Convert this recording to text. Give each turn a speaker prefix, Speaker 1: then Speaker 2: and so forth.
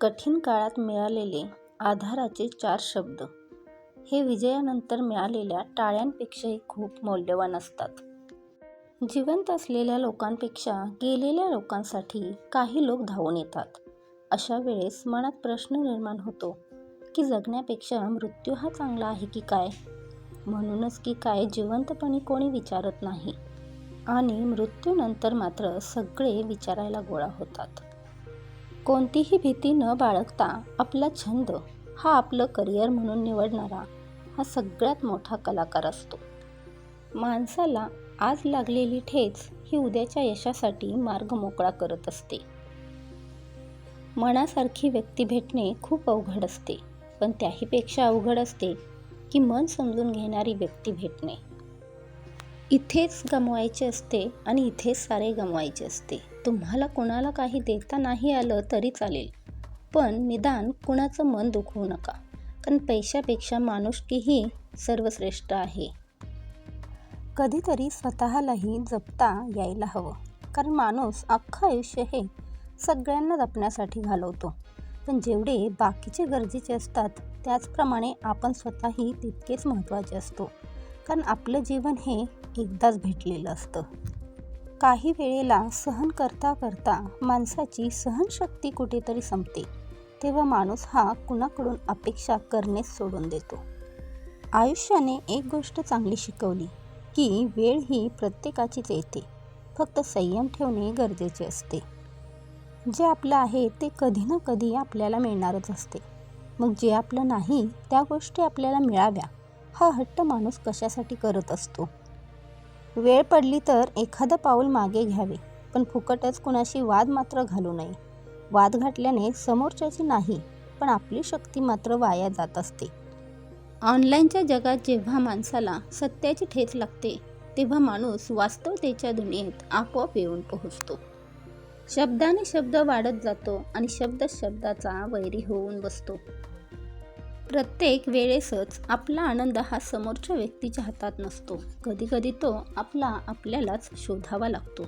Speaker 1: कठीण काळात मिळालेले आधाराचे चार शब्द हे विजयानंतर मिळालेल्या टाळ्यांपेक्षाही खूप मौल्यवान असतात. जिवंत असलेल्या लोकांपेक्षा गेलेल्या लोकांसाठी काही लोक धावून येतात. अशा वेळेस मनात प्रश्न निर्माण होतो की जगण्यापेक्षा मृत्यू हा चांगला आहे की काय? म्हणूनच की काय जिवंतपणी कोणी विचारत नाही आणि मृत्यूनंतर मात्र सगळे विचारायला गोळा होतात. कोणतीही भीती न बाळगता आपला छंद हा आपलं करिअर म्हणून निवडणारा हा सगळ्यात मोठा कलाकार असतो. माणसाला आज लागलेली ठेच ही उद्याच्या यशासाठी मार्ग मोकळा करत असते. मनासारखी व्यक्ती भेटणे खूप अवघड असते पण त्याहीपेक्षा अवघड असते की मन समजून घेणारी व्यक्ती भेटणे. इथेच गमवायचे असते आणि इथेच सारे गमवायचे असते. तुम्हाला कुणाला काही देता नाही आलं तरी चालेल. पण निदान कुणाचं मन दुखवू नका. कारण पैशापेक्षा माणुसकी ही सर्वश्रेष्ठ आहे. कधीतरी स्वतःलाही जपता यायला हवं. कारण माणूस अख्खं आयुष्य हे सगळ्यांना जपण्यासाठी घालवतो. पण जेवढे बाकीचे गरजेचे असतात त्याचप्रमाणे आपण स्वतःही तितकेच महत्त्वाचे असतो. कारण आपलं जीवन हे एकदाच भेटलेलं असतं. काही वेळेला सहन करता करता माणसाची सहनशक्ती कुठेतरी संपते तेव्हा माणूस हा कुणाकडून अपेक्षा करणेच सोडून देतो. आयुष्याने एक गोष्ट चांगली शिकवली की वेळ ही प्रत्येकाचीच येते फक्त संयम ठेवणे गरजेचे असते. जे आपलं आहे ते कधी ना कधी आपल्याला मिळणारच असते. मग जे आपलं नाही त्या गोष्टी आपल्याला मिळाव्या हा हट्ट माणूस कशासाठी करत असतो? वेळ पडली तर एखादं पाऊल मागे घ्यावे पण फुकटच कुणाशी वाद मात्र घालू नये. वाद घातल्याने समोरच्याची नाही पण आपली शक्ती मात्र वाया जात असते. ऑनलाईनच्या जगात जेव्हा माणसाला सत्याची ठेच लागते तेव्हा माणूस वास्तवतेच्या दुनियेत आपोआप येऊन पोहोचतो. शब्दाने शब्द वाढत जातो आणि शब्द शब्दाचा वैरी होऊन बसतो. प्रत्येक वेळेसच आपला आनंद हा समोरच्या व्यक्तीच्या हातात नसतो. कधीकधी तो आपला आपल्यालाच शोधावा लागतो.